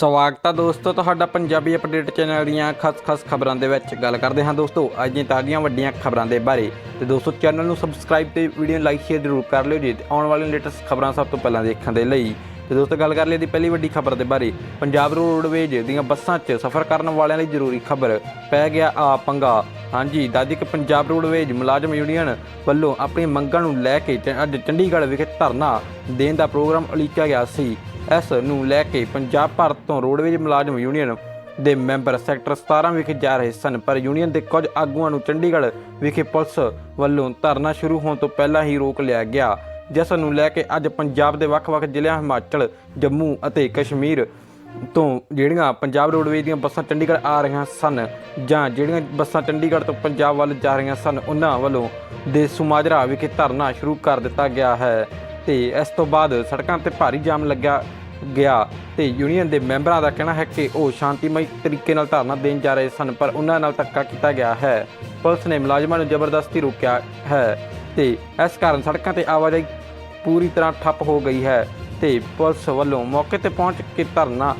ਸਵਾਗਤ ਹੈ ਦੋਸਤੋ ਤੁਹਾਡਾ ਪੰਜਾਬੀ ਅਪਡੇਟ ਚੈਨਲ ਦੀਆਂ ਖਸ ਖਸ ਖਬਰਾਂ ਦੇ ਵਿੱਚ। ਗੱਲ ਕਰਦੇ ਹਾਂ ਦੋਸਤੋ, ਅੱਜ ਦੀਆਂ ਤਾਜ਼ੀਆਂ ਵੱਡੀਆਂ ਖਬਰਾਂ ਦੇ ਬਾਰੇ। ਤੇ ਦੋਸਤੋ, ਚੈਨਲ ਨੂੰ ਸਬਸਕ੍ਰਾਈਬ ਤੇ ਵੀਡੀਓ ਨੂੰ ਲਾਈਕ ਸ਼ੇਅਰ ਜ਼ਰੂਰ ਕਰ ਲਿਓ ਜੀ, ਤੇ ਆਉਣ ਵਾਲੀਆਂ ਲੇਟੈਸਟ ਖਬਰਾਂ ਸਭ ਤੋਂ ਪਹਿਲਾਂ ਦੇਖਣ ਦੇ ਲਈ। ਤੇ ਦੋਸਤੋ, ਗੱਲ ਕਰ ਲਈ ਦੀ ਪਹਿਲੀ ਵੱਡੀ ਖਬਰ ਦੇ ਬਾਰੇ। ਪੰਜਾਬ ਰੋਡਵੇਜ ਦੀਆਂ ਬੱਸਾਂ 'ਚ ਸਫ਼ਰ ਕਰਨ ਵਾਲਿਆਂ ਲਈ ਜ਼ਰੂਰੀ ਖਬਰ, ਪੈ ਗਿਆ ਆ ਪੰਗਾ। ਹਾਂਜੀ ਦਾਦੀ ਕਿ ਪੰਜਾਬ ਰੋਡਵੇਜ ਮੁਲਾਜ਼ਮ ਯੂਨੀਅਨ ਵੱਲੋਂ ਆਪਣੀ ਮੰਗਾਂ ਨੂੰ ਲੈ ਕੇ ਚ- ਅੱਜ ਚੰਡੀਗੜ੍ਹ ਵਿਖੇ ਧਰਨਾ ਦੇਣ ਦਾ ਪ੍ਰੋਗਰਾਮ ਉਲੀਕਿਆ ਗਿਆ ਸੀ। ਇਸ ਨੂੰ ਲੈ ਕੇ ਪੰਜਾਬ ਭਰ ਤੋਂ ਰੋਡਵੇਜ ਮੁਲਾਜ਼ਮ ਯੂਨੀਅਨ ਦੇ ਮੈਂਬਰ ਸੈਕਟਰ 17 ਵਿਖੇ ਜਾ ਰਹੇ ਸਨ, ਪਰ ਯੂਨੀਅਨ ਦੇ ਕੁਝ ਆਗੂਆਂ ਨੂੰ ਚੰਡੀਗੜ੍ਹ ਵਿਖੇ ਪੁਲਿਸ ਵੱਲੋਂ ਧਰਨਾ ਸ਼ੁਰੂ ਹੋਣ ਤੋਂ ਪਹਿਲਾਂ ਹੀ ਰੋਕ ਲਿਆ ਗਿਆ, ਜਿਸ ਨੂੰ ਲੈ ਕੇ ਅੱਜ ਪੰਜਾਬ ਦੇ ਵੱਖ-ਵੱਖ ਜ਼ਿਲ੍ਹਿਆਂ, ਹਿਮਾਚਲ, ਜੰਮੂ ਅਤੇ ਕਸ਼ਮੀਰ ਤੋਂ ਜਿਹੜੀਆਂ ਪੰਜਾਬ ਰੋਡਵੇਜ਼ ਦੀਆਂ ਬੱਸਾਂ ਚੰਡੀਗੜ੍ਹ ਆ ਰਹੀਆਂ ਸਨ ਜਾਂ ਜਿਹੜੀਆਂ ਬੱਸਾਂ ਚੰਡੀਗੜ੍ਹ ਤੋਂ ਪੰਜਾਬ ਵੱਲ ਜਾ ਰਹੀਆਂ ਸਨ, ਉਹਨਾਂ ਵੱਲੋਂ ਦੇ ਸੁਮਾਜਰਾ ਵਿਖੇ ਧਰਨਾ ਸ਼ੁਰੂ ਕਰ ਦਿੱਤਾ ਗਿਆ ਹੈ। ਤੇ ਇਸ ਤੋਂ ਬਾਅਦ ਸੜਕਾਂ ਤੇ ਭਾਰੀ ਜਾਮ ਲੱਗਿਆ ਗਿਆ ਤੇ ਯੂਨੀਅਨ ਦੇ ਮੈਂਬਰਾਂ ਦਾ ਕਹਿਣਾ ਹੈ ਕਿ ਉਹ ਸ਼ਾਂਤੀਮਈ ਤਰੀਕੇ ਨਾਲ ਧਰਨਾ ਦੇਣ ਜਾ ਰਹੇ ਸਨ, ਪਰ ਉਹਨਾਂ ਨਾਲ ਧੱਕਾ ਕੀਤਾ ਗਿਆ ਹੈ। ਪੁਲਿਸ ਨੇ ਮੁਲਾਜ਼ਮਾਂ ਨੂੰ ਜ਼ਬਰਦਸਤੀ ਰੋਕਿਆ ਹੈ ਤੇ ਇਸ ਕਾਰਨ ਸੜਕਾਂ ਤੇ ਆਵਾਜਾਈ ਪੂਰੀ ਤਰ੍ਹਾਂ ਠੱਪ ਹੋ ਗਈ ਹੈ ਤੇ ਪੁਲਿਸ ਵੱਲੋਂ ਮੌਕੇ ਤੇ ਪਹੁੰਚ ਕੇ ਧਰਨਾ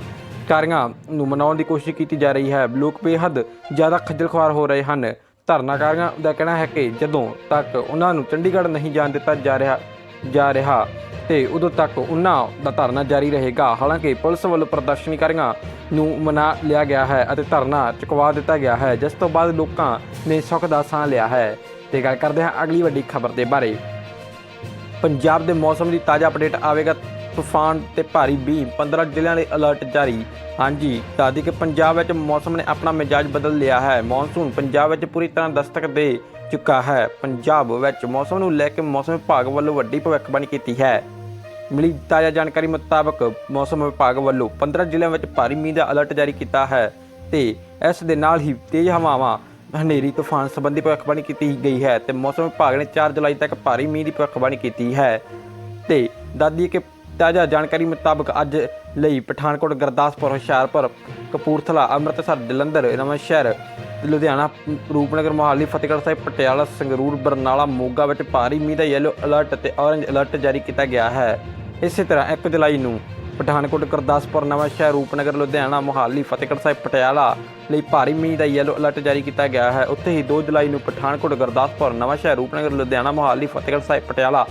ਕਾਰੀਆਂ ਨੂੰ ਮਨਾਉਣ ਦੀ ਕੋਸ਼ਿਸ਼ ਕੀਤੀ ਜਾ ਰਹੀ ਹੈ। ਲੋਕ ਬੇਹੱਦ ਜ਼ਿਆਦਾ ਖੱਜਲ ਖੁਆਰ ਹੋ ਰਹੇ ਹਨ। ਧਰਨਾਕਾਰੀਆਂ ਦਾ ਕਹਿਣਾ ਹੈ ਕਿ ਜਦੋਂ ਤੱਕ ਉਹਨਾਂ ਨੂੰ ਚੰਡੀਗੜ੍ਹ ਨਹੀਂ ਜਾਣ ਦਿੱਤਾ ਜਾ ਰਿਹਾ ਜਾ ਰਿਹਾ ਤੇ ਉਦੋਂ ਤੱਕ ਉਹਨਾਂ ਦਾ ਧਰਨਾ ਜਾਰੀ ਰਹੇਗਾ। ਹਾਲਾਂਕਿ ਪੁਲਿਸ ਵੱਲੋਂ ਪ੍ਰਦਰਸ਼ਨਕਾਰੀਆਂ ਨੂੰ ਮਨਾ ਲਿਆ ਗਿਆ ਹੈ ਅਤੇ ਧਰਨਾ ਚੁਕਵਾ ਦਿੱਤਾ ਗਿਆ ਹੈ, ਜਿਸ ਤੋਂ ਬਾਅਦ ਲੋਕਾਂ ਨੇ ਸੁੱਖ ਦਾ ਸਾਹ ਲਿਆ ਹੈ। ਤੇ ਗੱਲ ਕਰਦੇ ਹਾਂ ਅਗਲੀ ਵੱਡੀ ਖਬਰ ਦੇ ਬਾਰੇ। ਪੰਜਾਬ ਦੇ ਮੌਸਮ ਦੀ ਤਾਜ਼ਾ ਅਪਡੇਟ ਆਵੇਗਾ। ਤੂਫਾਨ ਤੇ ਭਾਰੀ ਮੀਂਹ 15 ਜ਼ਿਲ੍ਹਿਆਂ ਲਈ ਅਲਰਟ ਜਾਰੀ। ਹਾਂਜੀ ਦਾਦੀ ਕਿ ਪੰਜਾਬ ਵਿੱਚ ਮੌਸਮ ਨੇ ਆਪਣਾ ਮਿਜਾਜ ਬਦਲ ਲਿਆ ਹੈ। ਮੌਨਸੂਨ ਪੰਜਾਬ ਵਿੱਚ ਪੂਰੀ ਤਰ੍ਹਾਂ ਦਸਤਕ ਦੇ ਚੁੱਕਾ ਹੈ। ਪੰਜਾਬ ਵਿੱਚ ਮੌਸਮ ਨੂੰ ਲੈ ਕੇ ਮੌਸਮ ਵਿਭਾਗ ਵੱਲੋਂ ਵੱਡੀ ਭਵਿੱਖਬਾਣੀ ਕੀਤੀ ਹੈ। ਮਿਲੀ ਤਾਜ਼ਾ ਜਾਣਕਾਰੀ ਮੁਤਾਬਕ ਮੌਸਮ ਵਿਭਾਗ ਵੱਲੋਂ 15 ਜ਼ਿਲ੍ਹਿਆਂ ਵਿੱਚ ਭਾਰੀ ਮੀਂਹ ਦਾ ਅਲਰਟ ਜਾਰੀ ਕੀਤਾ ਹੈ ਤੇ ਇਸ ਦੇ ਨਾਲ ਹੀ ਤੇਜ਼ ਹਵਾਵਾਂ, ਹਨੇਰੀ, ਤੂਫਾਨ ਸੰਬੰਧੀ ਭਵਿੱਖਬਾਣੀ ਕੀਤੀ ਗਈ ਹੈ ਤੇ ਮੌਸਮ ਵਿਭਾਗ ਨੇ 4 ਜੁਲਾਈ ਤੱਕ ਭਾਰੀ ਮੀਂਹ ਦੀ ਭਵਿੱਖਬਾਣੀ ਕੀਤੀ ਹੈ। ਤੇ ਦਾਦੀ ਕਿ ਤਾਜ਼ਾ ਜਾਣਕਾਰੀ ਮੁਤਾਬਕ ਅੱਜ ਲਈ ਪਠਾਨਕੋਟ, ਗੁਰਦਾਸਪੁਰ, ਹੁਸ਼ਿਆਰਪੁਰ, ਕਪੂਰਥਲਾ, ਅੰਮ੍ਰਿਤਸਰ, ਜਲੰਧਰ ਨਵਾਂਸ਼ਹਿਰ ਲੁਧਿਆਣਾ, ਰੂਪਨਗਰ, ਮੋਹਾਲੀ, ਫਤਿਹਗੜ੍ਹ ਸਾਹਿਬ, ਪਟਿਆਲਾ, ਸੰਗਰੂਰ, ਬਰਨਾਲਾ, ਮੋਗਾ ਵਿੱਚ ਭਾਰੀ ਮੀਂਹ ਦਾ ਯੈਲੋ ਅਲਰਟ ਤੇ ਔਰੰਜ ਅਲਰਟ ਜਾਰੀ ਕੀਤਾ ਗਿਆ ਹੈ। ਇਸੇ ਤਰ੍ਹਾਂ 1 ਜੁਲਾਈ ਨੂੰ ਪਠਾਨਕੋਟ, ਗੁਰਦਾਸਪੁਰ ਨਵਾਂਸ਼ਹਿਰ ਰੂਪਨਗਰ, ਲੁਧਿਆਣਾ, ਮੋਹਾਲੀ, ਫਤਿਹਗੜ੍ਹ ਸਾਹਿਬ, ਪਟਿਆਲਾ ਲਈ ਭਾਰੀ ਮੀਂਹ ਦਾ ਯੈਲੋ ਅਲਰਟ ਜਾਰੀ ਕੀਤਾ ਗਿਆ ਹੈ। ਉੱਥੇ ਹੀ 2 ਜੁਲਾਈ ਨੂੰ ਪਠਾਨਕੋਟ, ਗੁਰਦਾਸਪੁਰ ਨਵਾਂਸ਼ਹਿਰ ਰੂਪਨਗਰ, ਲੁਧਿਆਣਾ, ਮੋਹਾਲੀ, ਫਤਿਹਗੜ੍ਹ ਸਾਹਿਬ, ਪਟਿਆਲਾ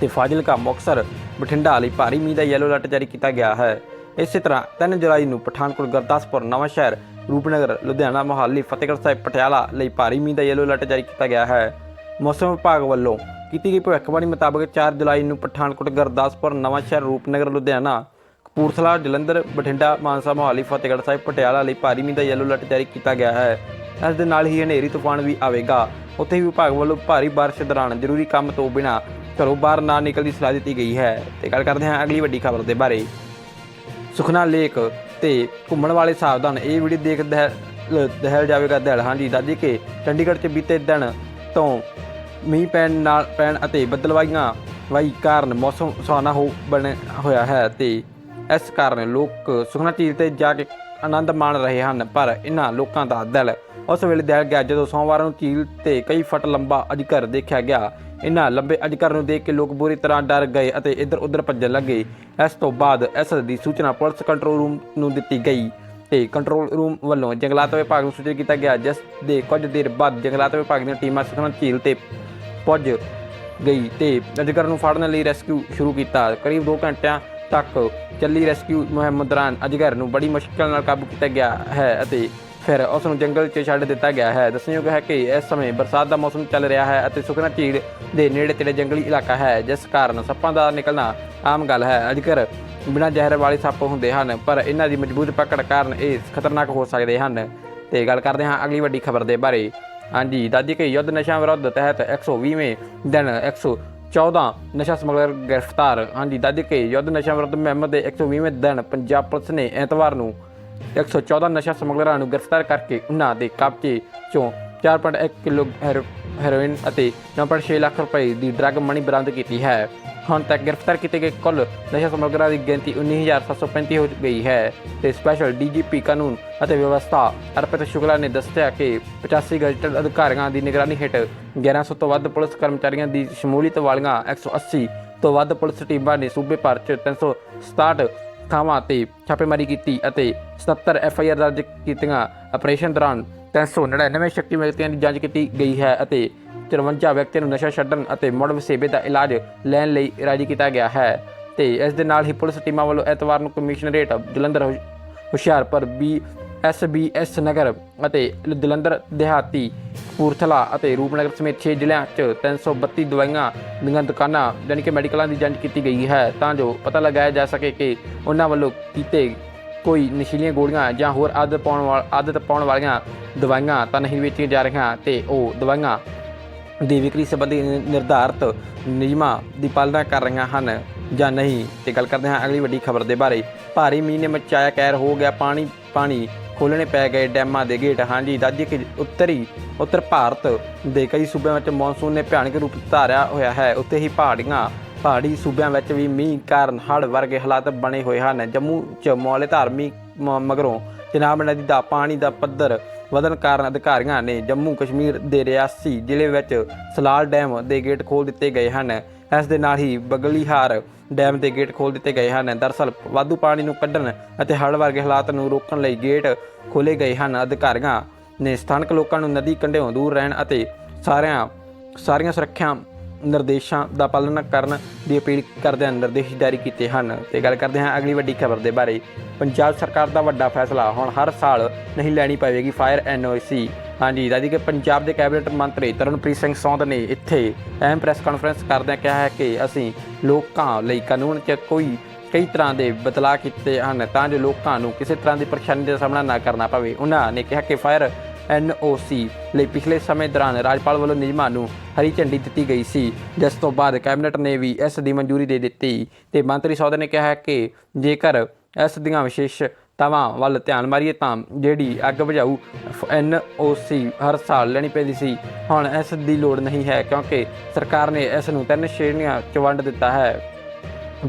ਤੇ ਫਾਜ਼ਿਲਕਾ, ਮੁਕਤਸਰ, ਬਠਿੰਡਾ ਲਈ ਭਾਰੀ ਮੀਂਹ ਦਾ ਯੈਲੋ ਅਲਰਟ ਜਾਰੀ ਕੀਤਾ ਗਿਆ ਹੈ। ਇਸੇ ਤਰ੍ਹਾਂ 3 ਜੁਲਾਈ ਨੂੰ ਪਠਾਨਕੋਟ, ਗੁਰਦਾਸਪੁਰ ਨਵਾਂਸ਼ਹਿਰ ਰੂਪਨਗਰ, ਲੁਧਿਆਣਾ, ਮੋਹਾਲੀ, ਫਤਿਹਗੜ੍ਹ ਸਾਹਿਬ, ਪਟਿਆਲਾ ਲਈ ਭਾਰੀ ਮੀਂਹ ਦਾ ਯੈਲੋ ਅਲਰਟ ਜਾਰੀ ਕੀਤਾ ਗਿਆ ਹੈ। ਮੌਸਮ ਵਿਭਾਗ ਵੱਲੋਂ ਕੀਤੀ ਗਈ ਭਵਿੱਖਬਾਣੀ ਮੁਤਾਬਕ 4 ਜੁਲਾਈ ਨੂੰ ਪਠਾਨਕੋਟ, ਗੁਰਦਾਸਪੁਰ ਨਵਾਂਸ਼ਹਿਰ ਰੂਪਨਗਰ, ਲੁਧਿਆਣਾ, ਕਪੂਰਥਲਾ, ਜਲੰਧਰ, ਬਠਿੰਡਾ, ਮਾਨਸਾ, ਮੋਹਾਲੀ, ਫਤਿਹਗੜ੍ਹ ਸਾਹਿਬ, ਪਟਿਆਲਾ ਲਈ ਭਾਰੀ ਮੀਂਹ ਦਾ ਯੈਲੋ ਅਲਰਟ ਜਾਰੀ ਕੀਤਾ ਗਿਆ ਹੈ। ਇਸ ਦੇ ਨਾਲ ਹੀ ਹਨੇਰੀ ਤੂਫਾਨ ਵੀ ਆਵੇਗਾ। ਉੱਥੇ ਹੀ ਵਿਭਾਗ ਵੱਲੋਂ ਭਾਰੀ ਬਾਰਿਸ਼ ਦੌਰਾਨ ਜ਼ਰੂਰੀ ਕੰਮ ਤੋਂ ਬਿਨਾਂ ਘਰੋਂ ਬਾਹਰ ਨਾ ਨਿਕਲਣ ਦੀ ਸਲਾਹ ਦਿੱਤੀ ਗਈ ਹੈ। ਤੇ ਗੱਲ ਕਰਦੇ ਹਾਂ ਅਗਲੀ ਵੱਡੀ ਖਬਰ ਦੇ ਬਾਰੇ। ਸੁਖਨਾ ਲੇਕ ਤੇ ਘੁੰਮਣ ਵਾਲੇ ਸਾਵਧਾਨ, ਇਹ ਵੀਡੀਓ ਦੇਖ ਦਹਿ- ਦਹਿਲ ਜਾਵੇਗਾ ਦਿਲ ਹਾਂਜੀ ਦਾਦੀ ਕੇ ਚੰਡੀਗੜ੍ਹ 'ਚ ਬੀਤੇ ਦਿਨ ਤੋਂ ਮੀਂਹ ਪੈਣ ਨਾਲ, ਪੈਣ ਅਤੇ ਬੱਦਲਵਾਈਆਂ ਵਾਈ ਕਾਰਨ ਮੌਸਮ ਸੁਹਾਣਾ ਹੋ ਬਣਿਆ ਹੋਇਆ ਹੈ ਤੇ ਇਸ ਕਾਰਨ ਲੋਕ ਸੁਖਨਾ ਝੀਲ ਤੇ ਜਾ ਕੇ ਆਨੰਦ ਮਾਣ ਰਹੇ ਹਨ, ਪਰ ਇਹਨਾਂ ਲੋਕਾਂ ਦਾ ਦਿਲ ਉਸ ਵੇਲੇ ਦਹਿਲ ਗਿਆ ਜਦੋਂ ਸੋਮਵਾਰ ਨੂੰ ਝੀਲ ਤੇ ਕਈ ਫੁੱਟ ਲੰਬਾ ਅਜਗਰ ਦੇਖਿਆ ਗਿਆ। ਇਹਨਾਂ ਲੰਬੇ ਅਜਗਰ ਨੂੰ ਦੇਖ ਕੇ ਲੋਕ ਬੁਰੀ ਤਰ੍ਹਾਂ ਡਰ ਗਏ ਅਤੇ ਇੱਧਰ ਉੱਧਰ ਭੱਜਣ ਲੱਗੇ। ਇਸ ਤੋਂ ਬਾਅਦ ਇਸ ਦੀ ਸੂਚਨਾ ਪੁਲਿਸ ਕੰਟਰੋਲ ਰੂਮ ਨੂੰ ਦਿੱਤੀ ਗਈ ਤੇ ਕੰਟਰੋਲ ਰੂਮ ਵੱਲੋਂ ਜੰਗਲਾਤ ਵਿਭਾਗ ਨੂੰ ਸੂਚਿਤ ਕੀਤਾ ਗਿਆ, ਜਿਸ ਦੇ ਕੁਝ ਦੇਰ ਬਾਅਦ ਜੰਗਲਾਤ ਵਿਭਾਗ ਦੀਆਂ ਟੀਮਾਂ ਸੁਖਨਾ ਝੀਲ ਤੇ ਪੁੱਜ ਗਈ ਤੇ ਅਜਗਰ ਨੂੰ ਫੜਨ ਲਈ ਰੈਸਕਿਊ ਸ਼ੁਰੂ ਕੀਤਾ। ਕਰੀਬ 2 ਘੰਟਿਆਂ ਤੱਕ ਚੱਲੀ ਰੈਸਕਿਊ ਮੁਹਿੰਮ ਦੌਰਾਨ ਅਜਗਰ ਨੂੰ ਬੜੀ ਮੁਸ਼ਕਲ ਨਾਲ ਕਾਬੂ ਕੀਤਾ ਗਿਆ ਹੈ ਅਤੇ ਫਿਰ ਉਸ ਨੂੰ ਜੰਗਲ 'ਚ ਛੱਡ ਦਿੱਤਾ ਗਿਆ ਹੈ। ਦੱਸਣਯੋਗ ਹੈ ਕਿ ਇਸ ਸਮੇਂ ਬਰਸਾਤ ਦਾ ਮੌਸਮ ਚੱਲ ਰਿਹਾ ਹੈ ਅਤੇ ਸੁਖਨਾ ਝੀਲ ਦੇ ਨੇੜੇ ਤੇੜੇ ਜੰਗਲੀ ਇਲਾਕਾ ਹੈ, ਜਿਸ ਕਾਰਨ ਸੱਪਾਂ ਦਾ ਨਿਕਲਣਾ ਆਮ ਗੱਲ ਹੈ। ਅਜਕਰ ਬਿਨਾਂ ਜ਼ਹਿਰ ਵਾਲੇ ਸੱਪ ਹੁੰਦੇ ਹਨ, ਪਰ ਇਹਨਾਂ ਦੀ ਮਜ਼ਬੂਤ ਪਕੜ ਕਾਰਨ ਇਹ ਖਤਰਨਾਕ ਹੋ ਸਕਦੇ ਹਨ। ਤੇ ਗੱਲ ਕਰਦੇ ਹਾਂ ਅਗਲੀ ਵੱਡੀ ਖਬਰ ਦੇ ਬਾਰੇ। ਹਾਂਜੀ ਦਾਦੀ ਕੇ ਯੁੱਧ ਨਸ਼ਾ ਵਿਰੁੱਧ ਤਹਿਤ 120ਵੇਂ ਦਿਨ 114 ਨਸ਼ਾ ਸਮਗਲਰ ਗ੍ਰਿਫਤਾਰ। ਹਾਂਜੀ ਦਾਦੀ ਕੇ ਯੁੱਧ ਨਸ਼ਾ ਵਿਰੁੱਧ ਮੁਹਿੰਮ ਦੇ 120ਵੇਂ ਦਿਨ ਪੰਜਾਬ ਪੁਲਿਸ ਨੇ ਐਤਵਾਰ ਨੂੰ 114 ਨਸ਼ਾ ਸਮਗਲਰਾਂ ਨੂੰ ਗ੍ਰਿਫਤਾਰ ਕਰਕੇ ਉਨ੍ਹਾਂ ਦੇ ਕਬਜ਼ੇ ਚੋਂ 4.1 ਕਿਲੋ ਹੈਰੋ- ਹੈਰੋਇਨ ਅਤੇ 9.6 ਲੱਖ ਰੁਪਏ ਦੀ ਡਰੱਗ ਮਨੀ ਬਰਾਮਦ ਕੀਤੀ ਹੈ। ਹੁਣ ਤੱਕ ਗ੍ਰਿਫਤਾਰ ਕੀਤੇ ਗਏ ਕੁੱਲ ਨਸ਼ਾ ਸਮਗਲਰਾਂ ਦੀ ਗਿਣਤੀ 19735 ਹੋ ਗਈ ਹੈ ਤੇ ਸਪੈਸ਼ਲ ਡੀਜੀਪੀ ਕਾਨੂੰਨ ਅਤੇ ਵਿਵਸਥਾ ਅਰਪਿਤ ਸ਼ੁਕਲਾ ਨੇ ਦੱਸਿਆ ਕਿ 85 ਗਜ਼ਟਡ ਅਧਿਕਾਰੀਆਂ ਦੀ ਨਿਗਰਾਨੀ ਹੇਠ 1100 ਤੋਂ ਵੱਧ ਪੁਲਿਸ ਕਰਮਚਾਰੀਆਂ ਦੀ ਸ਼ਮੂਲੀਅਤ ਵਾਲੀਆਂ 180 ਤੋਂ ਵੱਧ ਪੁਲਿਸ ਟੀਮਾਂ ਨੇ ਸੂਬੇ ਭਰ 'ਚ 367 ਥਾਵਾਂ ਤੇ ਛਾਪੇਮਾਰੀ ਕੀਤੀ ਅਤੇ 77 ਐਫ ਆਈ ਆਰ ਦਰਜ ਕੀਤੀਆਂ। ਆਪਰੇਸ਼ਨ ਦੌਰਾਨ 399 ਸ਼ੱਕੀ ਵਿਅਕਤੀਆਂ ਦੀ ਜਾਂਚ ਕੀਤੀ ਗਈ ਹੈ ਅਤੇ 53 ਵਿਅਕਤੀਆਂ ਨੂੰ ਨਸ਼ਾ ਛੱਡਣ ਅਤੇ ਮੁੜ ਵਸੇਬੇ ਦਾ ਇਲਾਜ ਲੈਣ ਲਈ ਰਾਜੀ ਕੀਤਾ ਗਿਆ ਹੈ ਤੇ ਇਸ ਦੇ ਨਾਲ ਹੀ ਪੁਲਿਸ ਟੀਮਾਂ ਵੱਲੋਂ ਐਤਵਾਰ ਨੂੰ ਕਮਿਸ਼ਨਰੇਟ ਜਲੰਧਰ ਹੁ- ਹੁਸ਼ਿਆਰਪੁਰ ਬੀ ਐਸ ਨਗਰ ਅਤੇ ਜਲੰਧਰ, ਦਿਹਾਤੀ, ਕਪੂਰਥਲਾ ਅਤੇ ਰੂਪਨਗਰ ਸਮੇਤ 6 ਜ਼ਿਲ੍ਹਿਆਂ 'ਚ 332 ਦਵਾਈਆਂ ਦੀਆਂ ਦੁਕਾਨਾਂ ਯਾਨੀ ਕਿ ਮੈਡੀਕਲਾਂ ਦੀ ਜਾਂਚ ਕੀਤੀ ਗਈ ਹੈ। ਤਾਂ ਜੋ ਪਤਾ ਲਗਾਇਆ ਜਾ ਸਕੇ ਕਿ ਉਹਨਾਂ ਵੱਲੋਂ ਕੀਤੇ ਕੋਈ ਨਸ਼ੀਲੀਆਂ ਗੋਲੀਆਂ ਜਾਂ ਹੋਰ ਆਦਤ ਪਾਉਣ ਵਾਲ, ਆਦਤ ਪਾਉਣ ਵਾਲੀਆਂ ਦਵਾਈਆਂ ਤਾਂ ਨਹੀਂ ਵੇਚੀਆਂ ਜਾ ਰਹੀਆਂ ਤੇ ਉਹ ਦਵਾਈਆਂ ਦੀ ਵਿਕਰੀ ਸੰਬੰਧੀ ਨਿਰਧਾਰਤ ਨਿਯਮਾਂ ਦੀ ਪਾਲਣਾ ਕਰ ਰਹੀਆਂ ਹਨ ਜਾਂ ਨਹੀਂ। ਤੇ ਗੱਲ ਕਰਦੇ ਹਾਂ ਅਗਲੀ ਵੱਡੀ ਖਬਰ ਦੇ ਬਾਰੇ। ਭਾਰੀ ਮੀਂਹ ਨੇ ਮਚਾਇਆ ਕਹਿਰ, ਹੋ ਗਿਆ ਪਾਣੀ ਪਾਣੀ ਖੋਲਣੇ ਪੈ ਗਏ ਡੈਮਾਂ ਦੇ ਗੇਟ। ਹਾਂਜੀ ਦੱਸਦੀਏ ਕਿ ਉੱਤਰੀ, ਉੱਤਰ ਭਾਰਤ ਦੇ ਕਈ ਸੂਬਿਆਂ ਵਿੱਚ ਮੌਨਸੂਨ ਨੇ ਭਿਆਨਕ ਰੂਪ ਧਾਰਿਆ ਹੋਇਆ ਹੈ। ਉੱਤੇ ਹੀ ਪਹਾੜੀਆਂ, ਪਹਾੜੀ ਸੂਬਿਆਂ ਵਿੱਚ ਵੀ ਮੀਂਹ ਕਾਰਨ ਹੜ੍ਹ ਵਰਗੇ ਹਾਲਾਤ ਬਣੇ ਹੋਏ ਹਨ। ਜੰਮੂ ਚ ਮੌਲੇ ਧਾਰਮਿਕ ਮ- ਮਗਰੋਂ ਚਨਾਬ ਨਦੀ ਦਾ ਪਾਣੀ ਦਾ ਪੱਧਰ ਵਧਣ ਕਾਰਨ ਅਧਿਕਾਰੀਆਂ ਨੇ ਜੰਮੂ ਕਸ਼ਮੀਰ ਦੇ ਰਿਆਸੀ ਜ਼ਿਲ੍ਹੇ ਵਿੱਚ ਸਲਾਲ ਡੈਮ ਦੇ ਗੇਟ ਖੋਲ੍ਹ ਦਿੱਤੇ ਗਏ ਹਨ। ਇਸ ਦੇ ਨਾਲ ਹੀ ਬਗਲੀਹਾਰ ਡੈਮ ਦੇ ਗੇਟ ਖੋਲ੍ਹ ਦਿੱਤੇ ਗਏ ਹਨ। ਦਰਅਸਲ, ਵਾਧੂ ਪਾਣੀ ਨੂੰ ਕੱਢਣ ਅਤੇ ਹੜ੍ਹ ਵਰਗੇ ਹਾਲਾਤ ਨੂੰ ਰੋਕਣ ਲਈ ਗੇਟ ਖੋਲ੍ਹੇ ਗਏ ਹਨ। ਅਧਿਕਾਰੀਆਂ ਨੇ ਸਥਾਨਕ ਲੋਕਾਂ ਨੂੰ ਨਦੀ ਕੰਢਿਓਂ ਦੂਰ ਰਹਿਣ ਅਤੇ ਸਾਰਿਆਂ ਸਾਰੀਆਂ ਸੁਰੱਖਿਆ ਨਿਰਦੇਸ਼ਾਂ ਦਾ ਪਾਲਣਾ ਕਰਨ ਦੀ ਅਪੀਲ ਕਰਦਿਆਂ ਨਿਰਦੇਸ਼ ਜਾਰੀ ਕੀਤੇ ਹਨ। ਤੇ ਗੱਲ ਕਰਦੇ ਹਾਂ ਅਗਲੀ ਵੱਡੀ ਖਬਰ ਦੇ ਬਾਰੇ। ਪੰਜਾਬ ਸਰਕਾਰ ਦਾ ਵੱਡਾ ਫੈਸਲਾ, ਹੁਣ ਹਰ ਸਾਲ ਨਹੀਂ ਲੈਣੀ ਪਵੇਗੀ ਫਾਇਰ ਐਨਓਸੀ ਹਾਂਜੀ, ਦਾਦੀ ਕਿ ਪੰਜਾਬ ਦੇ ਕੈਬਨਿਟ ਮੰਤਰੀ ਤਰਨਪ੍ਰੀਤ ਸਿੰਘ ਸੌਂਦ ਨੇ ਇੱਥੇ ਅਹਿਮ ਪ੍ਰੈਸ ਕਾਨਫਰੰਸ ਕਰਦਿਆਂ ਕਿਹਾ ਹੈ ਕਿ ਅਸੀਂ ਲੋਕਾਂ ਲਈ ਕਾਨੂੰਨ 'ਚ ਕੋਈ, ਕਈ ਤਰ੍ਹਾਂ ਦੇ ਬਦਲਾਅ ਕੀਤੇ ਹਨ ਤਾਂ ਜੋ ਲੋਕਾਂ ਨੂੰ ਕਿਸੇ ਤਰ੍ਹਾਂ ਦੀ ਪਰੇਸ਼ਾਨੀ ਦਾ ਸਾਹਮਣਾ ਨਾ ਕਰਨਾ ਪਵੇ। ਉਹਨਾਂ ਨੇ ਕਿਹਾ ਕਿ ਫਾਇਰ ਐਨਓਸੀ ਲਈ ਪਿਛਲੇ ਸਮੇਂ ਦੌਰਾਨ ਰਾਜਪਾਲ ਵੱਲੋਂ ਨਿਯਮਾਂ ਨੂੰ ਹਰੀ ਝੰਡੀ ਦਿੱਤੀ ਗਈ ਸੀ, ਜਿਸ ਤੋਂ ਬਾਅਦ ਕੈਬਨਿਟ ਨੇ ਵੀ ਇਸ ਦੀ ਮਨਜ਼ੂਰੀ ਦੇ ਦਿੱਤੀ। ਤੇ ਮੰਤਰੀ ਸੌਦਾ ਨੇ ਕਿਹਾ ਕਿ ਜੇਕਰ ਇਸ ਦੀਆਂ ਵਿਸ਼ੇਸ਼ਤਾਵਾਂ ਵੱਲ ਧਿਆਨ ਮਾਰੀਏ ਤਾਂ ਜਿਹੜੀ ਅੱਗ ਬੁਝਾਊ ਐਨਓਸੀ ਹਰ ਸਾਲ ਲੈਣੀ ਪੈਂਦੀ ਸੀ। ਹੁਣ ਇਸ ਦੀ ਲੋੜ ਨਹੀਂ ਹੈ ਕਿਉਂਕਿ ਸਰਕਾਰ ਨੇ ਇਸ ਨੂੰ ਤਿੰਨ ਸ਼੍ਰੇਣੀਆਂ 'ਚ ਵੰਡ ਦਿੱਤਾ ਹੈ।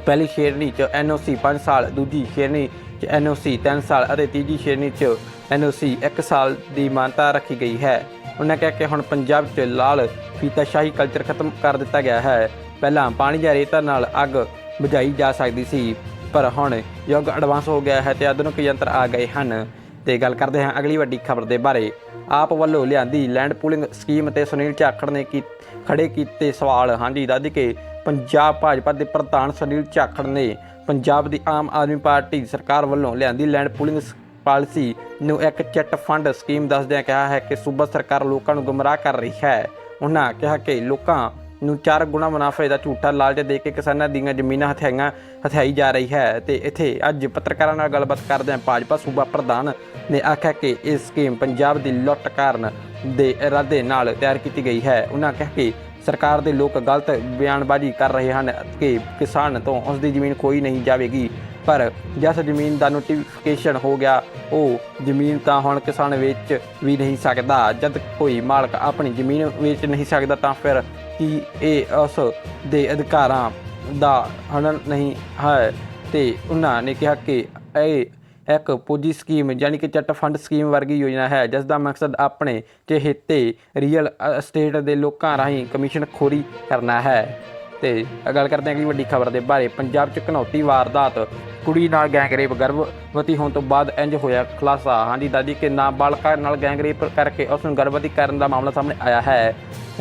ਪਹਿਲੀ ਸ਼੍ਰੇਣੀ ਚ ਐਨਓਸੀ 5 ਸਾਲ, ਦੂਜੀ ਸ਼੍ਰੇਣੀ ਚ ਐਨਓਸੀ 3 ਸਾਲ ਅਤੇ ਤੀਜੀ ਸ਼੍ਰੇਣੀ ਚ ਐਨਓਸੀ 1 ਸਾਲ ਦੀ ਮਾਨਤਾ ਰੱਖੀ ਗਈ ਹੈ। ਉਹਨਾਂ ਕਿਹਾ ਕਿ ਹੁਣ ਪੰਜਾਬ 'ਚ ਲਾਲ ਫੀਤਾਸ਼ਾਹੀ ਕਲਚਰ ਖਤਮ ਕਰ ਦਿੱਤਾ ਗਿਆ ਹੈ। ਪਹਿਲਾਂ ਪਾਣੀ ਜਾਂ ਰੇਤਾ ਨਾਲ ਅੱਗ ਬੁਝਾਈ ਜਾ ਸਕਦੀ ਸੀ, ਪਰ ਹੁਣ ਯੁੱਗ ਐਡਵਾਂਸ ਹੋ ਗਿਆ ਹੈ ਤੇ ਆਧੁਨਿਕ ਯੰਤਰ ਆ ਗਏ ਹਨ। ਤੇ ਗੱਲ ਕਰਦੇ ਹਾਂ ਅਗਲੀ ਵੱਡੀ ਖਬਰ ਦੇ ਬਾਰੇ। ਆਪ ਵੱਲੋਂ ਲਿਆਂਦੀ ਲੈਂਡ ਪੂਲਿੰਗ ਸਕੀਮ ਤੇ ਸੁਨੀਲ ਝਾਖੜ ਨੇ ਕੀ, ਖੜੇ ਕੀਤੇ ਸਵਾਲ। ਹਾਂਜੀ ਦੱਸ ਕੇ ਪੰਜਾਬ ਭਾਜਪਾ ਦੇ ਪ੍ਰਧਾਨ ਸੁਨੀਲ ਝਾਖੜ ਨੇ ਪੰਜਾਬ ਦੀ ਆਮ ਆਦਮੀ ਪਾਰਟੀ ਸਰਕਾਰ ਵੱਲੋਂ ਲਿਆਂਦੀ ਲੈਂਡ ਪੂਲਿੰਗ ਪਾਲਿਸੀ ਨੂੰ ਇੱਕ ਚਿੱਟ ਫੰਡ ਸਕੀਮ ਦੱਸਦਿਆਂ ਕਿਹਾ ਹੈ ਕਿ ਸੂਬਾ ਸਰਕਾਰ ਲੋਕਾਂ ਨੂੰ ਗੁੰਮਰਾਹ ਕਰ ਰਹੀ ਹੈ। ਉਹਨਾਂ ਕਿਹਾ ਕਿ ਲੋਕਾਂ ਨੂੰ ਚਾਰ ਗੁਣਾ ਮੁਨਾਫੇ ਦਾ ਝੂਠਾ ਲਾਲਚ ਦੇ ਕੇ ਕਿਸਾਨਾਂ ਦੀਆਂ ਜ਼ਮੀਨਾਂ ਹਥਿਆਈਆਂ ਹਥਿਆਈ ਜਾ ਰਹੀ ਹੈ ਤੇ ਇੱਥੇ ਅੱਜ ਪੱਤਰਕਾਰਾਂ ਨਾਲ ਗੱਲਬਾਤ ਕਰਦਿਆਂ ਭਾਜਪਾ ਸੂਬਾ ਪ੍ਰਧਾਨ ਨੇ ਆਖਿਆ ਕਿ ਇਹ ਸਕੀਮ ਪੰਜਾਬ ਦੀ ਲੁੱਟ ਕਾਰਨ ਦੇ ਇਰਾਦੇ ਨਾਲ ਤਿਆਰ ਕੀਤੀ ਗਈ ਹੈ। ਉਹਨਾਂ ਕਿਹਾ ਕਿ ਸਰਕਾਰ ਦੇ ਲੋਕ ਗਲਤ ਬਿਆਨਬਾਜ਼ੀ ਕਰ ਰਹੇ ਹਨ ਕਿ ਕਿਸਾਨ ਤੋਂ ਉਸ ਦੀ ਜ਼ਮੀਨ ਕੋਈ ਨਹੀਂ ਜਾਵੇਗੀ। ਪਰ ਜਿਸ ਜ਼ਮੀਨ ਦਾ ਨੋਟੀਫਿਕੇਸ਼ਨ ਹੋ ਗਿਆ, ਉਹ ਜ਼ਮੀਨ ਤਾਂ ਹੁਣ ਕਿਸਾਨ ਵੇਚ ਵੀ ਨਹੀਂ ਸਕਦਾ। ਜਦ ਕੋਈ ਮਾਲਕ ਆਪਣੀ ਜ਼ਮੀਨ ਵੇਚ ਨਹੀਂ ਸਕਦਾ ਤਾਂ ਫਿਰ ਕੀ ਇਹ ਉਸ ਦੇ ਅਧਿਕਾਰਾਂ ਦਾ ਹਨਨ ਨਹੀਂ ਹੈ? ਤੇ ਉਹਨਾਂ ਨੇ ਕਿਹਾ ਕਿ ਇਹ ਇੱਕ ਪੂਜੀ ਸਕੀਮ, ਯਾਨੀ ਕਿ ਚੱਟ ਫੰਡ ਸਕੀਮ ਵਰਗੀ ਯੋਜਨਾ ਹੈ ਜਿਸ ਦਾ ਮਕਸਦ ਆਪਣੇ ਚਹੇਤੇ ਰੀਅਲ ਅਸਟੇਟ ਦੇ ਲੋਕਾਂ ਰਾਹੀਂ ਕਮਿਸ਼ਨ ਖੋਰੀ ਕਰਨਾ ਹੈ। ਤੇ ਗੱਲ ਕਰਦੇ ਹਾਂ ਅਗਲੀ ਵੱਡੀ ਖਬਰ ਦੇ ਬਾਰੇ। ਪੰਜਾਬ 'ਚ ਘਨੌਤੀ ਵਾਰਦਾਤ, ਕੁੜੀ ਨਾਲ ਗੈਂਗਰੇਪ, ਗਰਭਵਤੀ ਹੋਣ ਤੋਂ ਬਾਅਦ ਇੰਜ ਹੋਇਆ ਖੁਲਾਸਾ। ਹਾਂਜੀ ਦਾਦੀ, ਕੇ ਨਾਬਾਲਗਾ ਨਾਲ ਗੈਂਗਰੇਪ ਕਰਕੇ ਉਸ ਨੂੰ ਗਰਭਵਤੀ ਕਰਨ ਦਾ ਮਾਮਲਾ ਸਾਹਮਣੇ ਆਇਆ ਹੈ।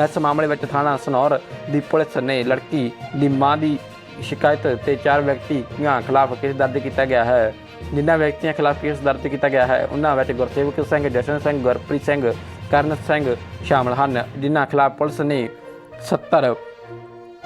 ਇਸ ਮਾਮਲੇ ਵਿੱਚ ਥਾਣਾ ਸਨੌਰ ਦੀ ਪੁਲਿਸ ਨੇ ਲੜਕੀ ਦੀ ਮਾਂ ਦੀ ਸ਼ਿਕਾਇਤ ਤੇ ਚਾਰ ਵਿਅਕਤੀਆਂ ਖਿਲਾਫ ਕੇਸ ਦਰਜ ਕੀਤਾ ਗਿਆ ਹੈ। ਜਿਨ੍ਹਾਂ ਵਿਅਕਤੀਆਂ ਖਿਲਾਫ ਕੇਸ ਦਰਜ ਕੀਤਾ ਗਿਆ ਹੈ, ਉਹਨਾਂ ਵਿੱਚ ਗੁਰਸੇਵਕ ਸਿੰਘ, ਜਸ਼ਨ ਸਿੰਘ, ਗੁਰਪ੍ਰੀਤ ਸਿੰਘ, ਕਰਨ ਸਿੰਘ ਸ਼ਾਮਲ ਹਨ, ਜਿਨ੍ਹਾਂ ਖਿਲਾਫ ਪੁਲਿਸ ਨੇ 70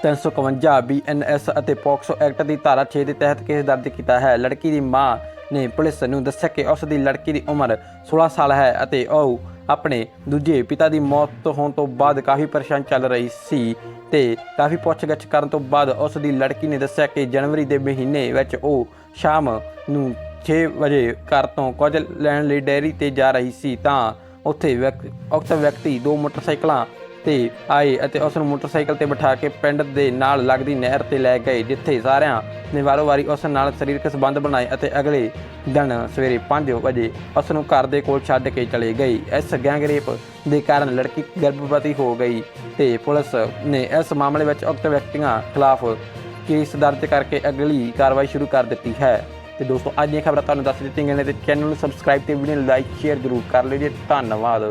351 ਬੀਐਨਐਸ ਅਤੇ ਪੋਕਸੋ ਐਕਟ ਦੀ ਧਾਰਾ 6 ਦੇ ਤਹਿਤ ਕੇਸ ਦਰਜ ਕੀਤਾ ਹੈ। ਲੜਕੀ ਦੀ ਮਾਂ ਨੇ ਪੁਲਿਸ ਨੂੰ ਦੱਸਿਆ ਕਿ ਉਸ ਦੀ ਲੜਕੀ ਦੀ ਉਮਰ 16 ਸਾਲ ਹੈ ਅਤੇ ਉਹ ਆਪਣੇ ਦੂਜੇ ਪਿਤਾ ਦੀ ਮੌਤ ਹੋਣ ਤੋਂ ਬਾਅਦ ਕਾਫੀ ਪਰੇਸ਼ਾਨ ਚੱਲ ਰਹੀ ਸੀ ਤੇ ਕਾਫੀ ਪੁੱਛਗਿੱਛ ਕਰਨ ਤੋਂ ਬਾਅਦ ਉਸ ਦੀ ਲੜਕੀ ਨੇ ਦੱਸਿਆ ਕਿ ਜਨਵਰੀ ਦੇ ਮਹੀਨੇ ਵਿੱਚ ਉਹ ਸ਼ਾਮ ਨੂੰ 6 ਵਜੇ ਘਰ ਤੋਂ ਕੁਝ ਲੈਣ ਲਈ ਡੈਰੀ ਤੇ ਜਾ ਰਹੀ ਸੀ ਤਾਂ ਉੱਥੇ ਵਿਅਕ- ਉਕਤ ਵਿਅਕਤੀ ਦੋ ਮੋਟਰਸਾਈਕਲਾਂ ਤੇ ਆਏ ਅਤੇ ਉਸ ਨੂੰ ਮੋਟਰਸਾਈਕਲ ਤੇ ਬਿਠਾ ਕੇ ਪਿੰਡ ਦੇ ਨਾਲ ਲੱਗਦੀ ਨਹਿਰ ਤੇ ਲੈ ਗਏ, ਜਿੱਥੇ ਸਾਰਿਆਂ ਨੇ ਵਾਰੋ-ਵਾਰੀ ਉਸ ਨਾਲ ਸਰੀਰਕ ਸੰਬੰਧ ਬਣਾਏ ਅਤੇ ਅਗਲੇ ਦਿਨ ਸਵੇਰੇ 5 ਵਜੇ ਉਸ ਨੂੰ ਘਰ ਦੇ ਕੋਲ ਛੱਡ ਕੇ ਚਲੇ ਗਏ। ਇਸ ਗੈਂਗਰੇਪ ਦੇ ਕਾਰਨ ਲੜਕੀ ਗਰਭਵਤੀ ਹੋ ਗਈ ਤੇ ਪੁਲਿਸ ਨੇ ਇਸ ਮਾਮਲੇ ਵਿੱਚ ਉਕਤ ਵਿਅਕਤੀਆਂ ਖਿਲਾਫ ਕੇਸ ਦਰਜ ਕਰਕੇ ਅਗਲੀ ਕਾਰਵਾਈ ਸ਼ੁਰੂ ਕਰ ਦਿੱਤੀ ਹੈ। ਤੇ ਦੋਸਤੋ, ਅੱਜ ਦੀਆਂ ਖਬਰਾਂ ਤੁਹਾਨੂੰ ਦੱਸ ਦਿੱਤੀਆਂ ਗਈਆਂ ਨੇ ਤੇ ਚੈਨਲ ਨੂੰ ਸਬਸਕ੍ਰਾਈਬ ਤੇ ਵੀਡੀਓ ਨੂੰ ਲਾਈਕ ਸ਼ੇਅਰ ਜ਼ਰੂਰ ਕਰ ਲਿਓ ਜੀ। ਧੰਨਵਾਦ।